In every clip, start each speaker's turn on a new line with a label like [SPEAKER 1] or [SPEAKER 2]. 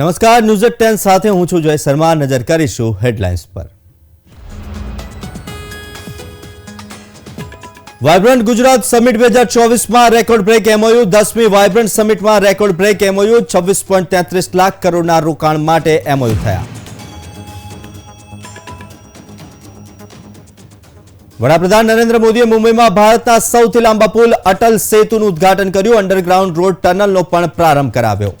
[SPEAKER 1] નમસ્કાર news ten સાથે હું છું જય શર્મા નજર કરીશું હેડલાઇન્સ પર વાયબ્રન્ટ ગુજરાત સમિટ બે હજાર ચોવીસમાં રેકોર્ડ બ્રેક એમઓયુ દસમી વાયબ્રન્ટ સમિટમાં રેકોર્ડ બ્રેક એમઓયુ છવ્વીસ પોઈન્ટ તેત્રીસ લાખ કરોડના રોકાણ માટે એમઓયુ થયા વડાપ્રધાન નરેન્દ્ર મોદીએ મુંબઈમાં ભારતના સૌથી લાંબા પુલ અટલ સેતુનું ઉદ્ઘાટન કર્યું અંડરગ્રાઉન્ડ રોડ ટનલનો પણ પ્રારંભ કરાવ્યો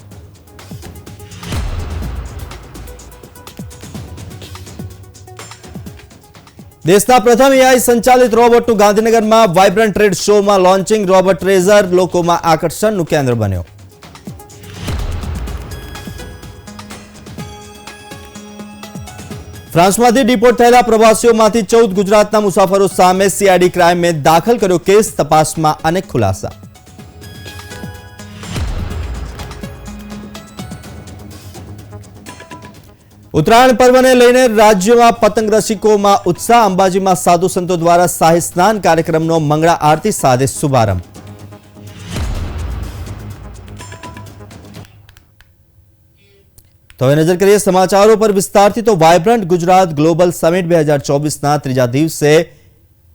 [SPEAKER 1] દેશના પ્રથમ એઆઈ સંચાલિત રોબોટનું ગાંધીનગરમાં વાઇબ્રન્ટ ટ્રેડ શોમાં લોન્ચિંગ રોબોટ ટ્રેઝર લોકોમાં આકર્ષણનું કેન્દ્ર બન્યો ફ્રાન્સમાંથી ડિપોર્ટ થયેલા પ્રવાસીઓમાંથી ચૌદ ગુજરાતના મુસાફરો સામે સીઆઈડી ક્રાઇમે દાખલ કર્યો કેસ તપાસમાં અનેક ખુલાસા ઉત્તરાયણ પર્વને લઈને રાજ્યમાં પતંગ રસિકોમાં ઉત્સાહ અંબાજીમાં સાધુ સંતો દ્વારા શાહી સ્નાન કાર્યક્રમનો મંગળા આરતી સાથે શુભારંભ તો હવે નજર કરીએ સમાચારો પર વિસ્તારથી તો વાયબ્રન્ટ ગુજરાત ગ્લોબલ સમિટ બે હજાર ચોવીસના ત્રીજા દિવસે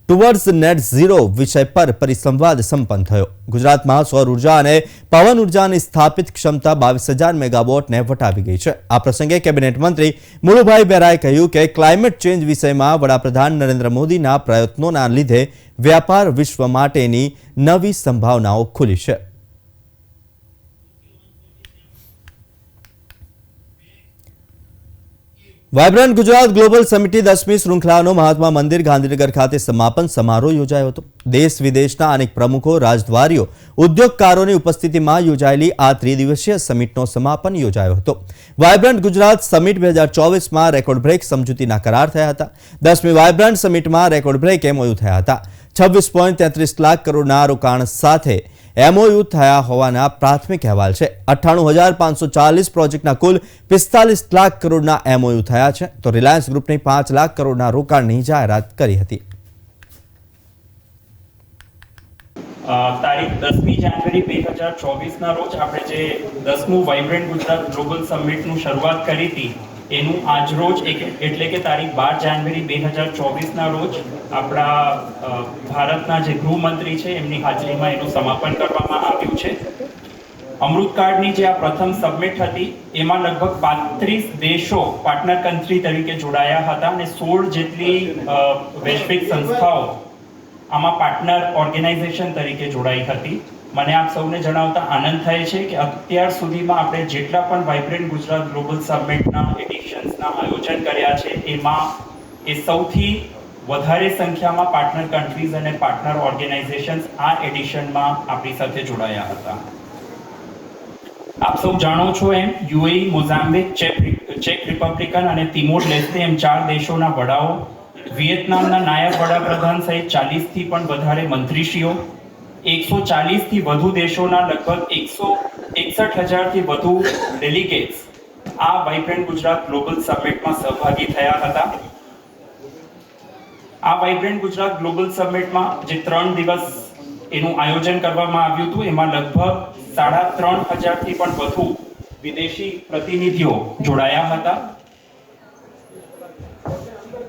[SPEAKER 1] ટુવર્ડ્સ નેટ ઝીરો વિષય પર પરિસંવાદ સંપન્ન થયો ગુજરાતમાં સૌર ઉર્જા અને પવન ઉર્જાની સ્થાપિત ક્ષમતા બાવીસ હજાર મેગાવોટને વટાવી ગઈ છે આ પ્રસંગે કેબિનેટ મંત્રી મુળુભાઈ બેરાએ કહ્યું કે ક્લાઇમેટ ચેન્જ વિષયમાં વડાપ્રધાન નરેન્દ્ર મોદીના પ્રયત્નોના લીધે વ્યાપાર વિશ્વ માટેની નવી સંભાવનાઓ ખુલી છે વાયબ્રન્ટ ગુજરાત ગ્લોબલ સમિટી દસમી શૃંખલાનો મહાત્મા મંદિર ગાંધીનગર ખાતે સમાપન સમારોહ યોજાયો હતો દેશ વિદેશના અનેક પ્રમુખો રાજદ્વારીઓ ઉદ્યોગકારોની ઉપસ્થિતિમાં યોજાયેલી આ ત્રિદિવસીય સમિટનો સમાપન યોજાયો હતો વાયબ્રન્ટ ગુજરાત સમિટ બે હજાર ચોવીસમાં રેકોર્ડ બ્રેક સમજૂતીના કરાર થયા હતા દસમી વાયબ્રન્ટ સમિટમાં રેકોર્ડ બ્રેક એમઓયુ થયા હતા છવ્વીસ પોઈન્ટ તેત્રીસ લાખ કરોડના રોકાણ સાથે એમઓયુ થયા હોવાના પ્રાથમિક અહેવાલ છે અઠ્ઠાણું હજાર પાંચસો ચાલીસ પ્રોજેક્ટના કુલ પિસ્તાલીસ લાખ કરોડના એમઓયુ થયા છે તો રિલાયન્સ ગ્રુપની પાંચ લાખ કરોડના રોકાણની જાહેરાત કરી હતી
[SPEAKER 2] તારીખ દસમી જાન્યુઆરી બે હજાર ચોવીસના રોજ આપણે જે દસમું વાઇબ્રન્ટ ગુજરાત ગ્લોબલ સમિટનું શરૂઆત કરી હતી એનું આજ રોજ એક એટલે કે તારીખ બાર જાન્યુઆરી બે હજાર ચોવીસના રોજ આપણા ભારતના જે ગૃહમંત્રી છે એમની હાજરીમાં એનું સમાપન કરવામાં આવ્યું છે અમૃતકાળની જે આ પ્રથમ સબમિટ હતી એમાં લગભગ પાંત્રીસ દેશો પાર્ટનર કન્ટ્રી તરીકે જોડાયા હતા અને સોળ જેટલી વૈશ્વિક સંસ્થાઓ આમાં પાર્ટનર ઓર્ગેનાઇઝેશન તરીકે જોડાઈ હતી મને આપ સૌને જણાવતા આનંદ થાય છે કે અત્યાર સુધીમાં આપણે જેટલા પણ વાઇબ્રન્ટ ગુજરાત ગ્લોબલ સમિટના એડિશન્સના આયોજન કર્યા છે એમાં એ સૌથી વધારે સંખ્યામાં પાર્ટનર કન્ટ્રીઝ અને પાર્ટનર ઓર્ગેનાઇઝેશન્સ આ એડિશનમાં આપણી સાથે જોડાયા હતા આપ સૌ જાણો છો એમ યુએઈ મોઝામ્બિક ચેક રિપબ્લિકન અને તિમોર લેસ્તે એમ ચાર દેશોના વડાઓ વિયેતનામના નાયબ વડાપ્રધાન સહિત ચાલીસથી પણ વધારે મંત્રીશ્રીઓ એકસો ચાલીસથી વધુ દેશોના લગભગ એકસો એકસઠ હજારથી વધુ ડેલિગેટ્સ આ વાઇબ્રન્ટ ગુજરાત ગ્લોબલ સબમિટમાં સહભાગી થયા હતા આ વાઇબ્રન્ટ ગુજરાત ગ્લોબલ સબમિટમાં જે ત્રણ દિવસ એનું આયોજન કરવામાં આવ્યું હતું એમાં લગભગ સાડા ત્રણ હજારથી પણ વધુ વિદેશી પ્રતિનિધિઓ જોડાયા હતા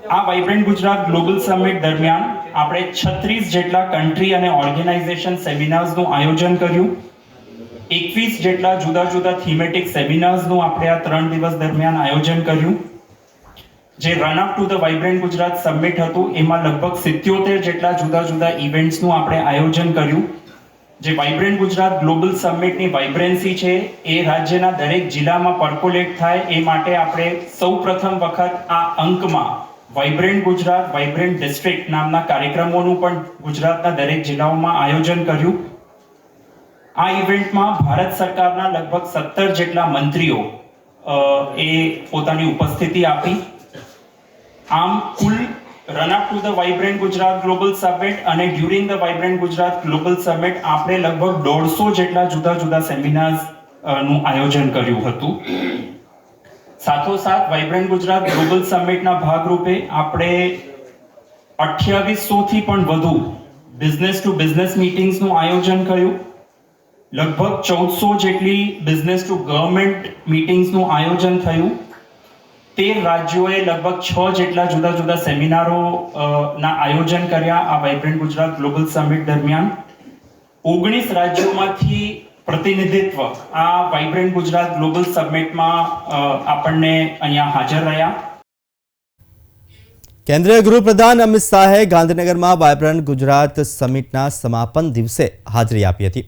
[SPEAKER 2] આ વાઇબ્રન્ટ ગુજરાત ગ્લોબલ સમિટ દરમિયાન આપણે છત્રીસ જેટલા કન્ટ્રી અને ઓર્ગેનાઇઝેશન સેમિનાર્સનું આયોજન કર્યું એકવીસ જેટલા જુદા જુદા થીમેટિક સેમિનાર્સનું આપણે આ ત્રણ દિવસ દરમિયાન આયોજન કર્યું જે run up to the vibrant Gujarat summit હતું એમાં લગભગ સિત્યોતેર જેટલા જુદા જુદા ઇવેન્ટ્સનું આપણે આયોજન કર્યું જે વાઇબ્રન્ટ ગુજરાત ગ્લોબલ સબમિટની વાઇબ્રન્સી છે એ રાજ્યના દરેક જિલ્લામાં પર્કોલેટ થાય એ માટે આપણે સૌ પ્રથમ વખત આ અંકમાં વાઇબ્રન્ટ ગુજરાત વાઇબ્રન્ટ ડિસ્ટ્રિક્ટ નામના કાર્યક્રમોનું પણ ગુજરાતના દરેક જિલ્લાઓમાં આયોજન કર્યું આ ઇવેન્ટમાં ભારત સરકારના લગભગ સત્તર જેટલા મંત્રીઓ એ પોતાની ઉપસ્થિતિ આપી આમ કુલ run up to the vibrant Gujarat global summit અને during the vibrant Gujarat global summit આપણે લગભગ દોઢસો જેટલા જુદા જુદા સેમિનાર્સ નું આયોજન કર્યું હતું સાથોસાથ વાઇબ્રન્ટ ગુજરાત ગ્લોબલ સમિટના ભાગરૂપે આપણે અઠ્યાવીસોથી પણ વધુ બિઝનેસ ટુ બિઝનેસ મીટિંગ્સનું આયોજન કર્યું લગભગ ચૌદસો જેટલી બિઝનેસ ટુ ગવર્મેન્ટ મીટિંગ્સનું આયોજન થયું તેર રાજ્યોએ લગભગ છ જેટલા જુદા જુદા સેમિનારોના આયોજન કર્યા આ વાઇબ્રન્ટ ગુજરાત ગ્લોબલ સમિટ દરમિયાન ઓગણીસ રાજ્યોમાંથી પ્રતિનિધિત્વ આ વાઇબ્રન્ટ ગુજરાત ગ્લોબલ સબમિટમાં આપણને અહીંયા હાજર રહ્યા કેન્દ્રીય ગૃહપ્રધાન અમિત શાહે ગાંધીનગરમાં વાયબ્રન્ટ ગુજરાત સમિટના સમાપન દિવસે હાજરી આપી હતી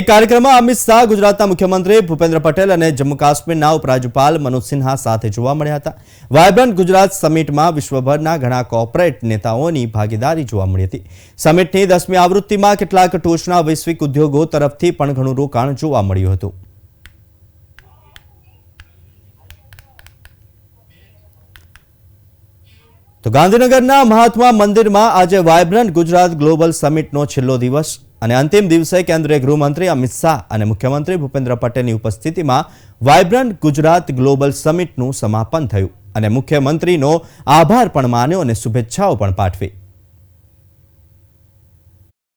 [SPEAKER 2] એક કાર્યક્રમમાં અમિત શાહ ગુજરાતના મુખ્યમંત્રી ભૂપેન્દ્ર પટેલ અને જમ્મુ કાશ્મીરના ઉપરાજ્યપાલ મનોજ સિન્હા સાથે જોવા મળ્યા હતા વાયબ્રન્ટ ગુજરાત સમિટમાં વિશ્વભરના ઘણા કોર્પોરેટ નેતાઓની ભાગીદારી જોવા મળી હતી સમિટની દસમી આવૃત્તિમાં કેટલાક ટોચના વૈશ્વિક ઉદ્યોગો તરફથી પણ ઘણું રોકાણ જોવા મળ્યું હતું
[SPEAKER 1] તો ગાંધીનગરના મહાત્મા મંદિરમાં આજે વાયબ્રન્ટ ગુજરાત ગ્લોબલ સમિટનો છેલ્લો દિવસ અને અંતિમ દિવસે કેન્દ્રીય ગૃહમંત્રી અમિત શાહ અને મુખ્યમંત્રી ભૂપેન્દ્ર પટેલની ઉપસ્થિતિમાં વાયબ્રન્ટ ગુજરાત ગ્લોબલ સમિટનું સમાપન થયું અને મુખ્યમંત્રીનો આભાર પણ માન્યો અને શુભેચ્છાઓ પણ પાઠવી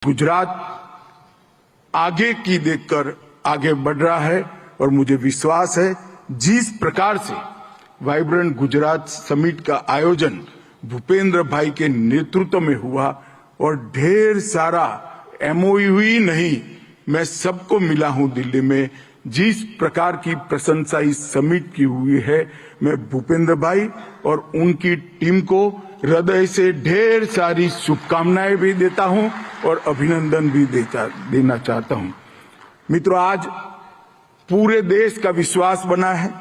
[SPEAKER 3] ગુજરાત આગે કી देखकर आगे बढ़ रहा है और मुझे विश्वास है जिस प्रकार से वाइब्रेंट गुजरात समिट का आयोजन भूपेंद्र भाई के नेतृत्व में हुआ और ढेर सारा एमओयू ही नहीं मैं सबको मिला हूं दिल्ली में जिस प्रकार की प्रशंसा इस समिट की हुई है मैं भूपेंद्र भाई और उनकी टीम को हृदय से ढेर सारी शुभकामनाएं भी देता हूं और अभिनंदन भी देता देना चाहता हूं मित्रों आज पूरे देश का विश्वास बना है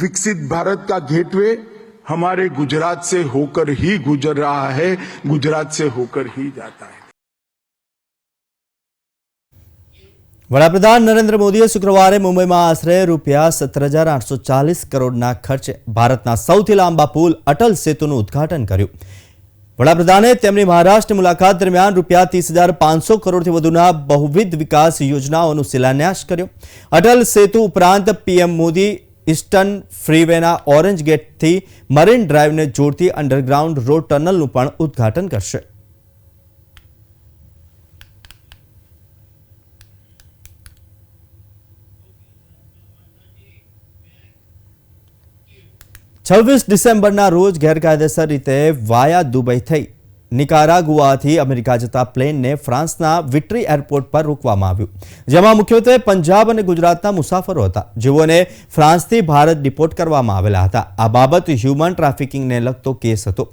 [SPEAKER 3] विकसित भारत का गेटवे हमारे गुजरात से होकर ही गुजर रहा है गुजरात से होकर ही जाता है
[SPEAKER 1] વડાપ્રધાન નરેન્દ્ર મોદીએ શુક્રવારે મુંબઈમાં આશરે રૂપિયા સત્તર હજાર આઠસો ચાલીસ કરોડના ખર્ચે ભારતના સૌથી લાંબા પુલ અટલ સેતુનું ઉદ્ઘાટન કર્યું વડાપ્રધાને તેમની મહારાષ્ટ્ર મુલાકાત દરમિયાન રૂપિયા ત્રીસ હજાર પાંચસો કરોડથી વધુના બહુવિધ વિકાસ યોજનાઓનો શિલાન્યાસ કર્યો અટલ સેતુ ઉપરાંત પીએમ મોદી ईस्टर्न फ्रीवेना ओरेंज गेट थी मरीन ड्राइव ने जोड़ती अंडरग्राउंड रोड टनल उद्घाटन कर छवीस डिसेम्बर रोज गैरकायदेसर रीते वाया दुबई थी નિકારાગુઆથી અમેરિકા જતા પ્લેનને ફ્રાન્સના વિટ્રી એરપોર્ટ પર રોકવામાં આવ્યું જેમાં મુખ્યત્વે પંજાબ અને ગુજરાતના મુસાફરો હતા જેઓને ફ્રાન્સથી ભારત ડિપોર્ટ કરવામાં આવેલા હતા આ બાબત હ્યુમન ટ્રાફિકિંગને લગતો કેસ હતો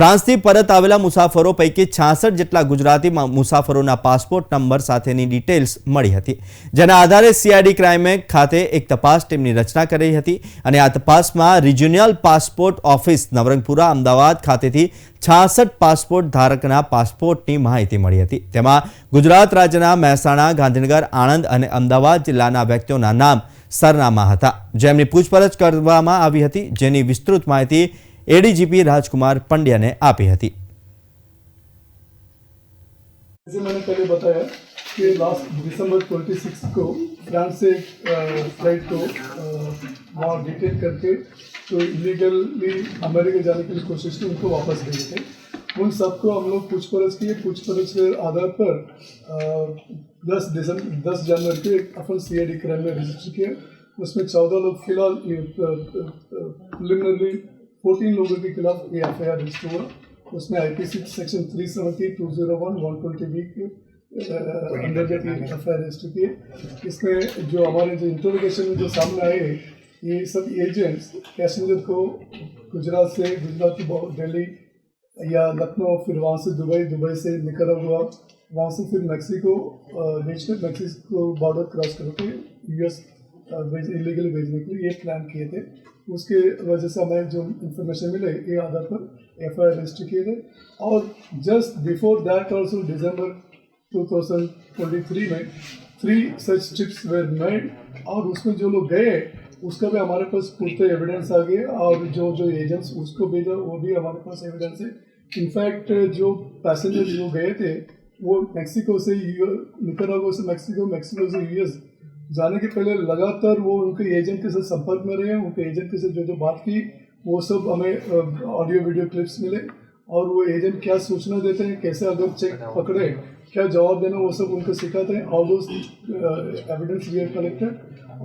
[SPEAKER 1] ફ્રાન્સથી પરત આવેલા મુસાફરો પૈકી છાસઠ જેટલા ગુજરાતી મુસાફરોના પાસપોર્ટ નંબર સાથેની ડિટેલ્સ મળી હતી જેના આધારે સીઆઈડી ક્રાઇમે ખાતે એક તપાસ ટીમની રચના કરી હતી અને આ તપાસમાં regional passport office Navrangpura Ahmedabad ખાતેથી છાસઠ પાસપોર્ટ પાસપોર્ટ ધારકના પાસપોર્ટની માહિતી મળી હતી તેમાં ગુજરાત રાજ્યના મહેસાણા ગાંધીનગર આણંદ અને અમદાવાદ જિલ્લાના વ્યક્તિઓના નામ સરનામા હતા જેમની પૂછપરછ કરવામાં આવી હતી જેની વિસ્તૃત માહિતી એડીજીપી રાજકુમાર પંડ્યાને આપી હતી
[SPEAKER 4] मैंने पहले बताया कि लास्ट दिसंबर 26 को फ्रांस से फ्लाइट को वहाँ डिटेन करके तो इलीगली अमेरिका जाने के लिए कोशिश की उनको वापस भेजे थे उन सबको हम लोग कुछ पूछपरछ किए परस के आधार पर दस दिसंबर दस जनवरी के अपन सी आई डी क्राइम में रजिस्टर किए उसमें चौदह लोग फिलहाल प्रिलिमिनरी फोर्टीन लोगों के खिलाफ ये एफ आई आर रजिस्टर हुआ उसमें I P C section three seventy two zero one one twenty B के under F I R register किए इसमें जो हमारे जो इंटरोगेशन में जो सामने आए ये सब एजेंट्स पैसेंजर को गुजरात से गुजरात की दिल्ली या लखनऊ फिर वहाँ से दुबई दुबई से निकला हुआ वहाँ से फिर Mexico national Mexico border cross करके यूएस इलीगली भेजने के लिए ये प्लान किए थे उसके वजह से हमें जो इन्फॉर्मेशन मिले ये आधार पर एफ आई आर रजिस्टर किए थे और just before that also twenty three में three such trips were made और उसमें जो लोग गए उसका भी हमारे पास कुछ तो एविडेंस आ गया और जो जो एजेंट्स उसको भेजा तो वो भी हमारे पास एविडेंस है इनफैक्ट जो पैसेंजर जो गए थे वो मेक्सिको से निकरागो से मेक्सिको मेक्सिको से यूएस जाने के पहले लगातार वो उनके एजेंट के साथ संपर्क में रहे उनके एजेंट के साथ जो जो बात की वो सब हमें ऑडियो वीडियो क्लिप्स मिले और वो एजेंट क्या सूचना देते हैं कैसे अगर चेक पकड़े क्या जवाब देना वो सब उनको सिखाते हैं all those evidence we have collected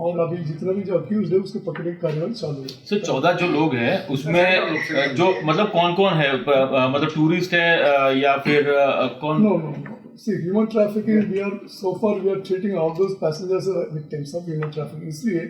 [SPEAKER 4] और अभी जितना भी जो अक्यूज है उसके पकड़े की कार्यवाही चालू है सर चौदह जो लोग हैं उसमें जो मतलब कौन कौन है मतलब टूरिस्ट है या फिर कौन no no see human trafficking we are so far we are treating all those passengers victims of human human इसलिए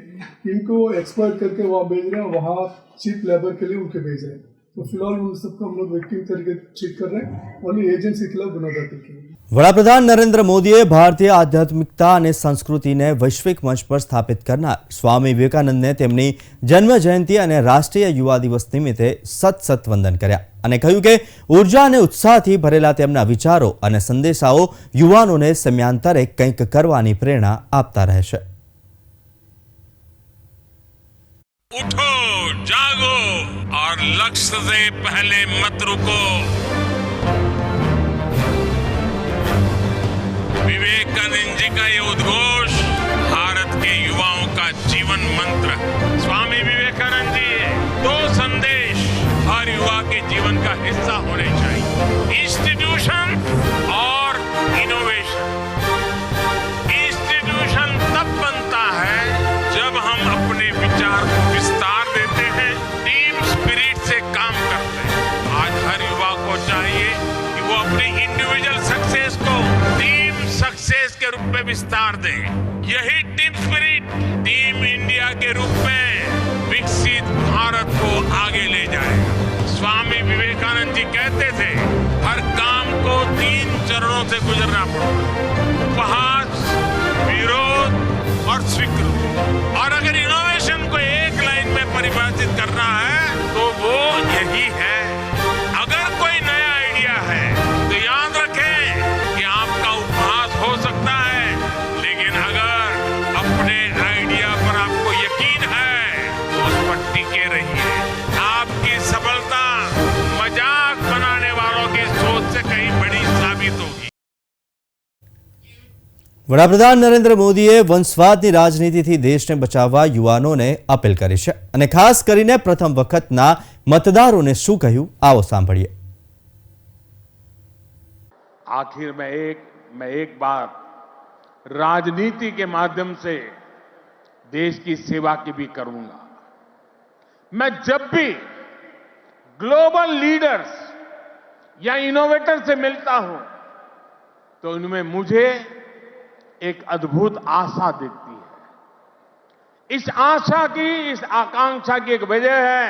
[SPEAKER 4] इनको एक्सपायर करके वहाँ भेज रहे हैं वहाँ चीप लेबर के लिए उनके भेज रहे हैं तो फिलहाल उन सबको हम लोग विक्टिम करके ट्रीट कर रहे हैं ओनली एजेंसी के खिलाफ गुना दर्ज किया વડાપ્રધાન નરેન્દ્ર મોદીએ ભારતીય આધ્યાત્મિકતા અને સંસ્કૃતિને વૈશ્વિક મંચ પર સ્થાપિત કરનાર સ્વામી વિવેકાનંદને તેમની જન્મ જયંતિ અને રાષ્ટ્રીય યુવા દિવસ નિમિત્તે સતસત કર્યા અને કહ્યું કે ઉર્જા અને ઉત્સાહથી ભરેલા તેમના વિચારો અને સંદેશાઓ યુવાનોને સમયાંતરે કંઈક કરવાની પ્રેરણા આપતા રહેશે
[SPEAKER 5] ઉઠો જાગો और લક્ષ્ય સે પહેલે મત રૂકો विवेकानंदजी काही उद्घोष यही टीम स्पिरिट टीम इंडिया के रूप में विकसित भारत को आगे ले जाए स्वामी विवेकानंद जी कहते थे हर काम को तीन चरणों से गुजरना पड़ा उपहास विरोध और स्वीकृति और अगर इनोवेशन को एक लाइन में परिभाषित करना है
[SPEAKER 1] वडाप्रधान नरेन्द्र मोदी वंशवाद की राजनीति थी देश ने बचाव युवा ने अपील करी खास कर प्रथम वक्त मतदारों ने शू कहू आओ सा
[SPEAKER 6] आखिर में एक मैं एक बार राजनीति के माध्यम से देश की सेवा की भी करूंगा मैं जब भी ग्लोबल लीडर्स या इनोवेटर से मिलता हूं तो उनमें मुझे एक अद्भुत आशा दिखती है इस आशा की इस आकांक्षा की एक वजह है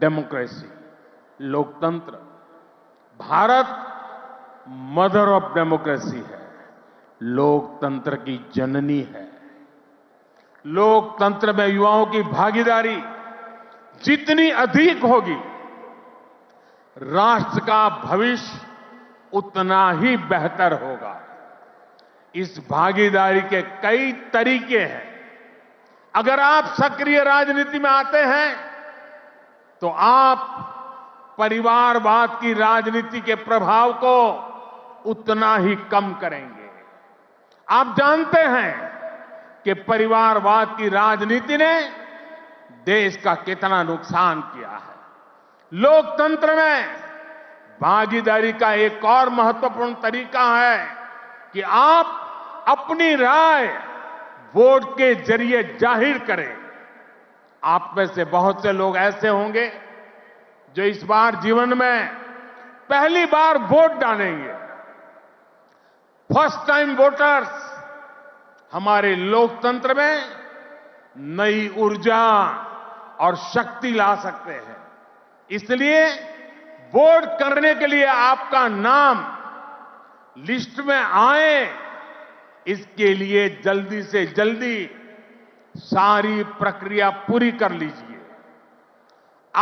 [SPEAKER 6] डेमोक्रेसी लोकतंत्र भारत मदर ऑफ डेमोक्रेसी है लोकतंत्र की जननी है लोकतंत्र में युवाओं की भागीदारी जितनी अधिक होगी राष्ट्र का भविष्य उतना ही बेहतर होगा इस भागीदारी के कई तरीके हैं अगर आप सक्रिय राजनीति में आते हैं तो आप परिवारवाद की राजनीति के प्रभाव को उतना ही कम करेंगे आप जानते हैं कि परिवारवाद की राजनीति ने देश का कितना नुकसान किया है लोकतंत्र में भागीदारी का एक और महत्वपूर्ण तरीका है कि आप अपनी राय वोट के जरिए जाहिर करें आप में से बहुत से लोग ऐसे होंगे जो इस बार जीवन में पहली बार वोट डालेंगे फर्स्ट टाइम वोटर्स हमारे लोकतंत्र में नई ऊर्जा और शक्ति ला सकते हैं इसलिए वोट करने के लिए आपका नाम लिस्ट में आए इसके लिए जल्दी से जल्दी सारी प्रक्रिया पूरी कर लीजिए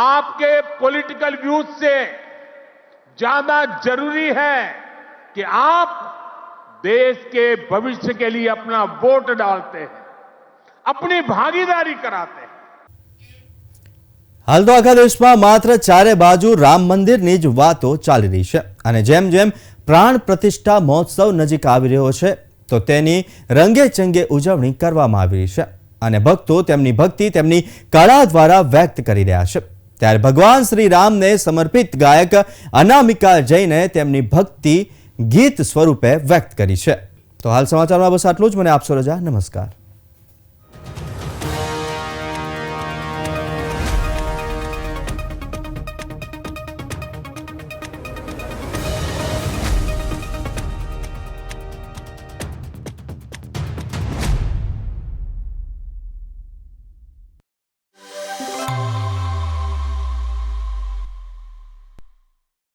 [SPEAKER 6] आपके पॉलिटिकल व्यूज से ज्यादा जरूरी है कि आप देश के भविष्य के लिए अपना वोट डालते हैं अपनी भागीदारी कराते हैं
[SPEAKER 1] હાલ तो आखा देश में ચારે બાજુ રામ મંદિરની જ વાતો ચાલી રહી जेम जेम જેમ જેમ પ્રાણ પ્રતિષ્ઠા મહોત્સવ નજીક તો તેની રંગેચંગે ઉજવણી કરવામાં આવી રહી છે અને ભક્તો તેમની ભક્તિ તેમની કળા દ્વારા વ્યક્ત કરી રહ્યા છે ત્યારે ભગવાન શ્રી રામને સમર્પિત ગાયક અનામિકા જઈને તેમની ભક્તિ ગીત સ્વરૂપે વ્યક્ત કરી છે તો હાલ સમાચારમાં બસ આટલું જ મને આપશો રજા નમસ્કાર